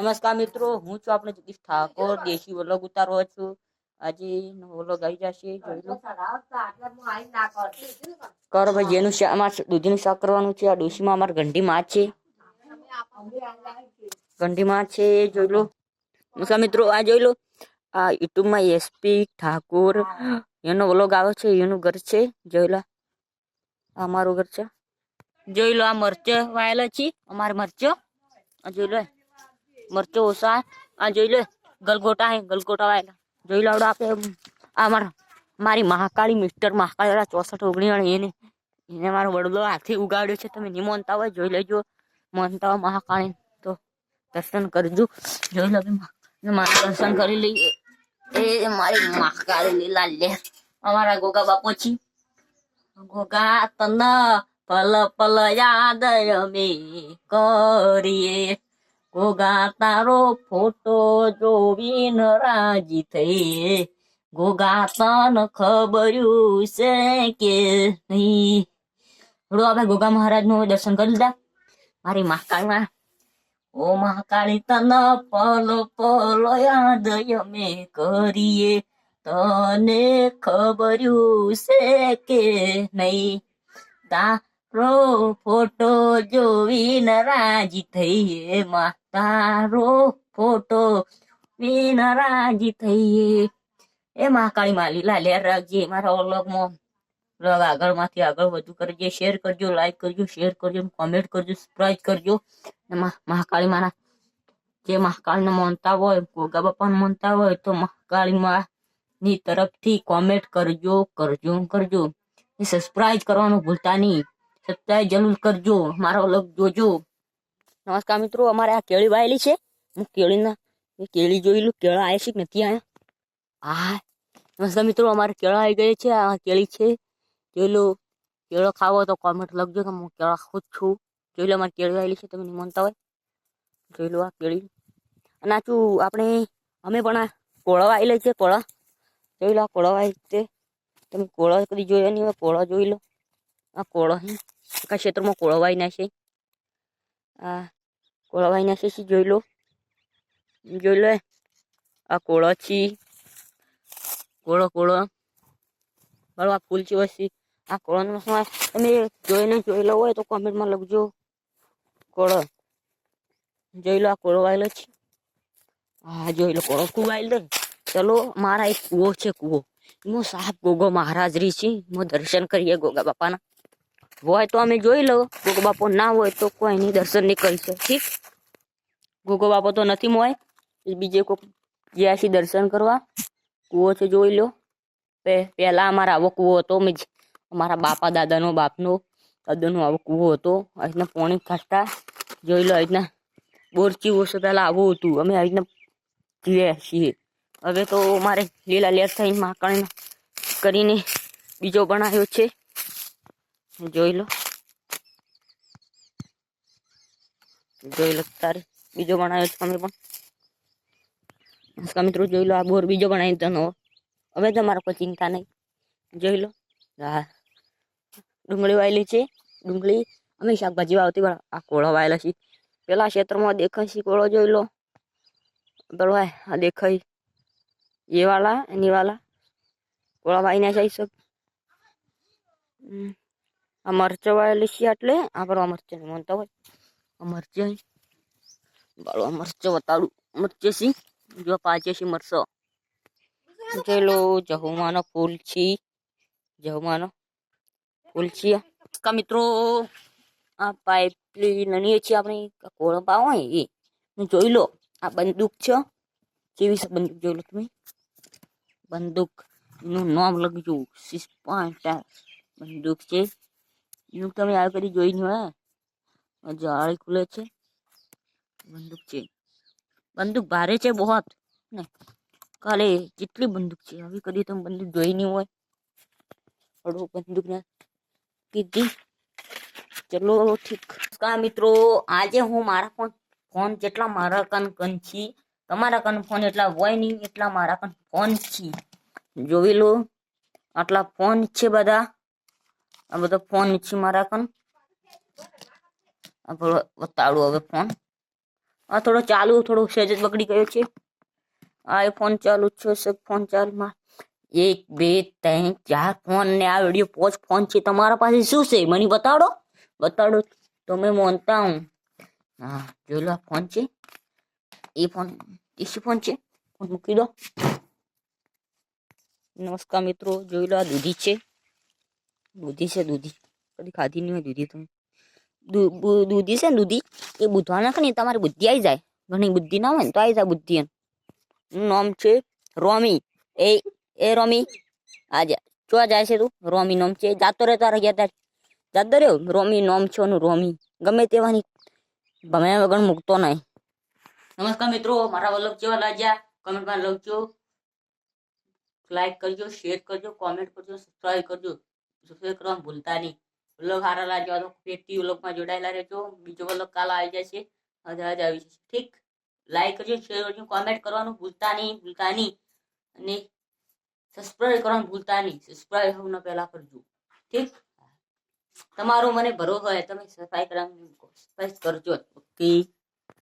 નમસ્કાર મિત્રો, હું છું આપણે જગદીશ ઠાકોર, દેશી વ્લોગ ઉતારો છું. આજે વ્લોગ આવી જશે કરો ભાઈ, જેનું શાક દૂધીનું શાક કરવાનું છે, આ ડોશીમાં અમારે ગંઢી માં છે. ગંઢી માં છે, જોઈ લો. નમસ્કાર મિત્રો, આ જોઈ લો. આ યુટ્યુબમાં એસપી ઠાકોર, એનો વ્લોગ આવે છે, એનું ઘર છે, જોઈ લો. અમારું ઘર છે. જોઈ લો, આ મરચો વાયેલો છે, અમારે મરચો. જોઈ લો. મરચો ઓછા આ જોઈ લે, ગલગોટા હે, ગલગોટા વાયેલા જોઈ લાવડો આપણે આ મારા, મારી મહાકાળી મિસ્ટર મહાકાળી ચોસઠ ઓગણી એને એને મારો વડલો હાથે ઉગાડ્યો છે. તમે નહીં માનતા હોય, જોઈ લેજો. માનતા હોય મહાકાળી. તો દર્શન કરજો. જોઈ લો મારા દર્શન કરી લઈએ. એ મારી મહાકાળી લીલા લે અમારા ગોગા બાપો છી. ગોગા, તન પલ પલ યાદ અમે કરીએ. ગોગા તારો ફોટો જોવીને રાજી થઈ ગોગા તન ખબર્યું છે કે નહીં. હળો, આપણે ગોગા મહારાજનું દર્શન કરી લીધા. મારી મહાકાળીમાં ઓ મહાકાળી, તન પલ પલ યાદ અમે કરીએ. તને ખબર્યું છે કે નહીં? તારો ફોટો જોવીને રાજી થઈએ માં તારો ફોટો વિન રાજી થઈએ. એ મહાકાળી માં લીલા લેર રાખજે મારા ઓલગમાં લોગ આગળમાંથી આગળ વધુ કરજે શેર કરજો લાઈક કરજો શેર કરજો કોમેન્ટ કરજો સબસ્ક્રાઈબ કરજો. મહાકાળી માના જે મહાકાળને માનતા હોય, ગોગા બાપાને માનતા હોય, તો મહાકાળી માં ની તરફથી કોમેન્ટ કરજો કરજો કરજો. સબસ્ક્રાઈબ કરવાનું ભૂલતા નહીં. સબસ્ક્રાઇબ જરૂર કરજો. મારો લગ જોજો. નમસ્કાર મિત્રો, અમારે આ કેળી વાયેલી છે. હું કેળીના કેળી જોઈ લઉં કેળા આવે છે કે નથી આવ્યા હા. નમસ્કાર મિત્રો, અમારે કેળા આવી ગયા છે. આ કેળી છે. જોઈ લો. કેળો ખાવો તો કોમેન્ટ લખજો કે હું કેળા ખાઉં છું. જોઈ લો અમારી કેળી આવેલી છે. તમે નહીં માનતા હોય. જોઈ લો આ કેળી. અને આચું આપણે, અમે પણ આ કોળા વાયેલા છે, કોળા. જોઈ લો આ કોળા આવી છે તમે કોળા કદી જોયા નહીં હોય, કોળા જોઈ લો. આ કોળા હે આખા ક્ષેત્રમાં કોળો વાઈ નાખે આ કોળવાઈ નાખે છે જોઈ લો જોઈ લો આ કોળો છે કોળો કોળો બરાબર આ ફૂલ છે વસી આ કોળોનો તમે જોઈને જોયેલો હોય તો કોમેન્ટમાં લખજો કોળો જોઈ લો આ કોળો વાયેલો છે હા જોઈ લો કોળો ખૂબ વાયેલો ચલો મારા એક કૂવો છે કૂવો એમાં સાહેબ ગોગો મહારાજરી છે એમાં દર્શન કરીએ ગોગા બાપાના હોય તો અમે જોઈ લો ગોગો બાપો ના હોય તો કોઈ નહીં, દર્શન નહીં કરી શકે ઠીક? ગોગો બાપો તો નથી મોય. બીજે કોઈ ગયા છે દર્શન કરવા. કૂવો છે જોઈ લો. પહેલા અમારા આવો કૂવો હતો મેં અમારા બાપા દાદાનો, બાપનો, દાદાનો આવો કૂવો હતો. આ રીતના પાણી કાઢતા જોઈ લો આ રીતના બોરચી વર્ષો પહેલાં આવું હતું. અમે આ રીતના જીવ્યા છીએ. હવે તો મારે લીલા લેર થઈ માકણ કરીને બીજો બનાવ્યો છે. જોઈ લો. જોઈ લો તારે બીજો બનાવ્યો છે અમે પણ? મિત્રો જોઈ લો, આ બોર બીજો બનાવી નવો. હવે તમારે કોઈ ચિંતા નહીં. જોઈ લો. હા. ડુંગળી વાયેલી છે. ડુંગળી અમે શાકભાજી વાવતી, પણ આ કોળો વાયેલા છે. પેલા ક્ષેત્રમાં દેખાય છે કોળો, જોઈ લો. પેલો આ દેખાય. એ વાળા, એની વાળા. કોળા વાઈ ના જાય સબ. હમ. આ મરચો વાળેલી છે એટલે આ પર મરચો માનતા હોય. મરચે બાળો મરચો બતાડું મરચે સી જો પાચે છે મરચો જોઈ જહુમાનો ફૂલ છે. જહુમાનો ફૂલ છે. કા મિત્રો, આ પાઇપલી નની છે આપણે. કોળો પાવ હોય એ. જોઈ લો. આ બંદૂક છે. કેવી છે બંદૂક જોઈ લો તમે? બંદૂકનું નામ લખજો. સિક્સ પોઈન્ટ બંદૂક છે. એનું તમે આ કરી જોઈ નહીં હોય જાળી ખુલે છે. બંદૂક છે. બંદૂક ભારે છે બહોત. ને કાલે જેટલી બંદૂક છે, આવી કદી તમે બંદૂક જોઈ નહીં હોય. હળવો બંદૂક ને કીધી. ચલો ઠીક. મિત્રો, આજે હું મારા ફોન ફોન જેટલા મારા કન કન છી, તમારા કન ફોન એટલા હોય નહીં એટલા મારા કન ફોન છી. જોઈ લો, આટલા ફોન છે બધા. આ બધો ફોન છે મારા કન આપણો પેલો હવે ફોન. આ થોડો ચાલુ, થોડો સહેજ બગડી ગયો છે. આ એ ફોન ચાલુ છે સબ ફોન ચાલુમાં. એક, બે, ત્રણ, ચાર ફોન ને આ વીડિયો પોચ ફોન છે. તમારા પાસે શું છે? મને બતાડો. બતાડો. તો મેં માનતા હું. હા, જોઈ લો ફોન છે. એ ફોન, એ શું ફોન છે? ફોન મૂકી દો. નમસ્કાર મિત્રો, જોઈ લો આ દૂધી છે. દૂધી છે, દૂધી. કદી ખાધી નહીં હોય દૂધી તમે દૂધી છે દૂધી, એ બુધવા નાખે ને તમારી બુદ્ધિ આવી જાય. ઘણી બુદ્ધિ ના હોય ને તો આવી જાય બુદ્ધિ એનું નામ છે રોમી. એ એ રોમી. આજે ચો જાય છે તું? રોમી નામ છે. જાતો રહે તારા ગયા તાર. જાતો રહ્યો? રોમી નામ છે એનું રોમી. ગમે તેવાની ભમ્યા વગર મૂકતો નહીં. નમસ્કાર મિત્રો, મારા વલ્લભ કેવા લાગ્યા? કમેન્ટમાં લખજો. લાઈક કરજો શેર કરજો કોમેન્ટ કરજો સબસ્ક્રાઈબ કરજો. સબસ્ક્રાઈબ કરવાનું ભૂલતા નહીં. વ્લોગ સારા લાગ્યો તો પેટી વ્લોગમાં જોડાયેલા રહેજો. બીજો વ્લોગ કાલ આવી જશે હજાર હજ આવી જશે. ઠીક? લાઈક કરજો શેર કરજો કોમેન્ટ કરવાનું ભૂલતા નહીં ભૂલતા નહીં. અને સબસ્ક્રાઈબ કરવાનું ભૂલતા નહીં. સબસ્ક્રાઈબ હું પહેલા કરજો. ઠીક? તમારો મને ભરોસો હોય તમે સફાઈ કરવાનું કરજો. ઓકે